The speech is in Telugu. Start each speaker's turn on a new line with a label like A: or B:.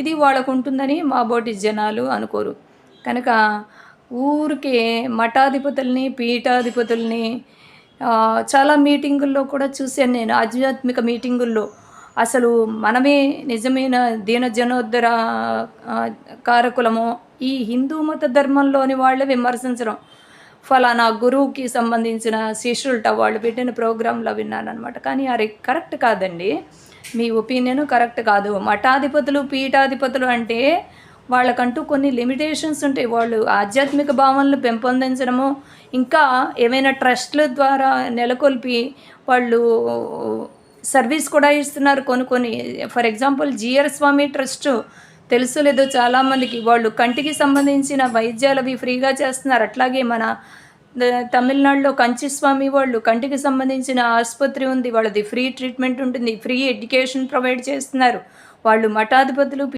A: ఇది వాళ్ళకు ఉంటుందని మా బోటి జనాలు అనుకోరు. కనుక ఊరికే మఠాధిపతుల్ని పీఠాధిపతుల్ని చాలా మీటింగుల్లో కూడా చూశాను నేను. ఆధ్యాత్మిక మీటింగుల్లో. అసలు మనమే నిజమైన దీన జనోద్ధర కారకులము ఈ హిందూ మత ధర్మంలోని వాళ్ళే విమర్శించడం. ఫలానా గురువుకి సంబంధించిన శిష్యులట వాళ్ళు పెట్టిన ప్రోగ్రాంలో విన్నాను అనమాట కానీ అది కరెక్ట్ కాదండి. మీ ఒపీనియన్ కరెక్ట్ కాదు. మఠాధిపతులు పీఠాధిపతులు అంటే వాళ్ళకంటూ కొన్ని లిమిటేషన్స్ ఉంటాయి. వాళ్ళు ఆధ్యాత్మిక భావనలు పెంపొందించడము ఇంకా ఏమైనా ట్రస్ట్ల ద్వారా నెలకొల్పి వాళ్ళు సర్వీస్ కూడా ఇస్తున్నారు కొన్ని కొన్ని. For example GR Swamy trust తెలుసు లేదో చాలామందికి. వాళ్ళు కంటికి సంబంధించిన వైద్యాలు అవి ఫ్రీగా చేస్తున్నారు. అట్లాగే మన తమిళనాడులో కంచి స్వామి వాళ్ళు కంటికి సంబంధించిన ఆసుపత్రి ఉంది. వాళ్ళది ఫ్రీ ట్రీట్మెంట్ ఉంటుంది. ఫ్రీ ఎడ్యుకేషన్ ప్రొవైడ్ చేస్తున్నారు. వాళ్ళు మఠాధిపతులు